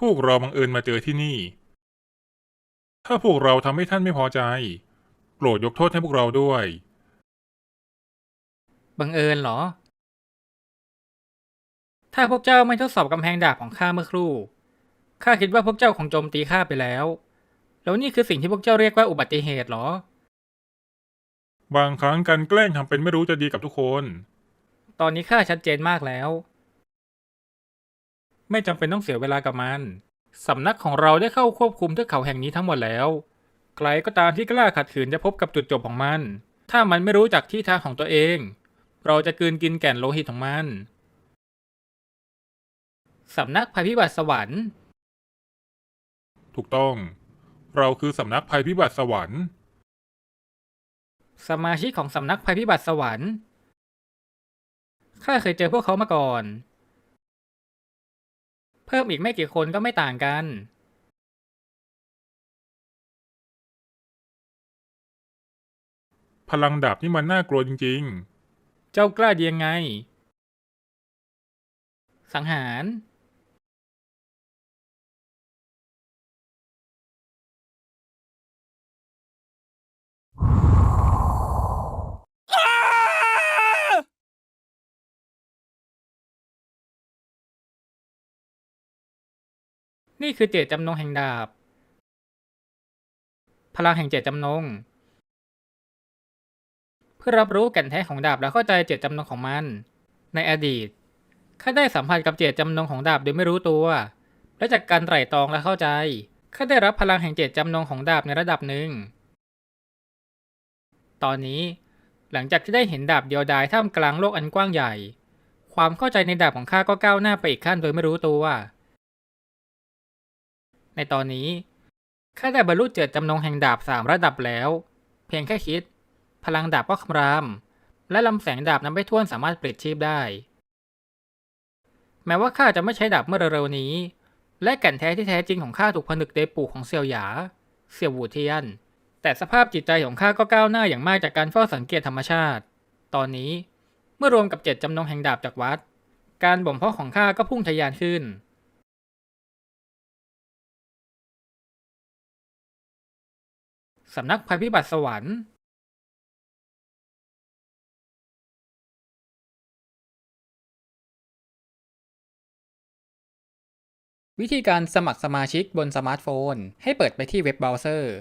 พวกเราบังเอิญมาเจอที่นี่ ถ้าพวกเราทำให้ท่านไม่พอใจ โปรดยกโทษให้พวกเราด้วย บังเอิญเหรอ ถ้าพวกเจ้าไม่ทดสอบกำแพงดาบของข้าเมื่อครู่ ข้าคิดว่าพวกเจ้าคงโจมตีข้าไปแล้ว แล้วนี่คือสิ่งที่พวกเจ้าเรียกว่าอุบัติเหตุเหรอ บางครั้งการแกล้งทำเป็นไม่รู้จะดีกับทุกคน ตอนนี้ข้าชัดเจนมากแล้ว ไม่จำเป็นต้องเสียเวลากับมันสำนักของเราได้เข้าควบคุมเทือกเขาแห่งนี้ทั้งหมดแล้ว ใครก็ตามที่กล้าขัดขืนจะพบกับจุดจบของมัน ถ้ามันไม่รู้จักที่ทางของตัวเอง เราจะกลืนกินแก่นโลหิตของมันสำนักภัยพิบัติสวรรค์ ถูกต้อง เราคือสำนักภัยพิบัติสวรรค์ สมาชิกของสำนักภัยพิบัติสวรรค์ข้าเคยเจอพวกเขามาก่อน เพิ่มอีกไม่กี่คนก็ไม่ต่างกันพลังดาบนี่มันน่ากลัวจริงเจ้ากล้าดียังไง สังหาร นี่คือเจตจำนงแห่งดาบ พลังแห่งเจตจำนง เพื่อรับรู้แก่นแท้ของดาบและเข้าใจเจตจำนงของมัน ในอดีตข้าได้สัมผัสกับเจตจำนงของดาบโดยไม่รู้ตัว และจากการไตร่ตรองและเข้าใจข้าได้รับพลังแห่งเจตจำนงของดาบในระดับหนึ่ง ตอนนี้หลังจากที่ได้เห็นดาบเดียวดายท่ามกลางโลกอันกว้างใหญ่ ความเข้าใจในดาบของข้าก็ก้าวหน้าไปอีกขั้นโดยไม่รู้ตัว ในตอนนี้ข้าได้บรรลุเจตจำนงแห่งดาบสามระดับแล้ว เพียงแค่คิด พลังดาบก็คำราม และลำแสงดาบนั้นไม่ท้วนสามารถเปลิดชีพได้ แม้ว่าข้าจะไม่ใช้ดาบเมื่อเร็วๆนี้ และแก่นแท้ที่แท้จริงของข้าถูกผนึกในปูกของเซียวหยา เซียวหูเทียน แต่สภาพจิตใจของข้าก็ก้าวหน้าอย่างมากจากการเฝ้าสังเกตธรรมชาติ ตอนนี้เมื่อรวมกับเจตจำนงแห่งดาบจากวัด การบ่มเพาะของข้าก็พุ่งทะยานขึ้น สำนักภัยพิบัติสวรรค์วิธีการสมัครสมาชิกบนสมาร์ทโฟน ให้เปิดไปที่เว็บเบราว์เซอร์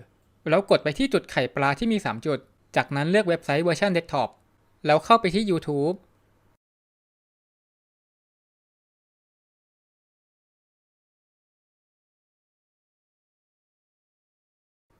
แล้วกดไปที่จุดไข่ปลาที่มี 3 จุด จากนั้นเลือกเว็บไซต์เวอร์ชันเดสก์ท็อป แล้วเข้าไปที่ YouTube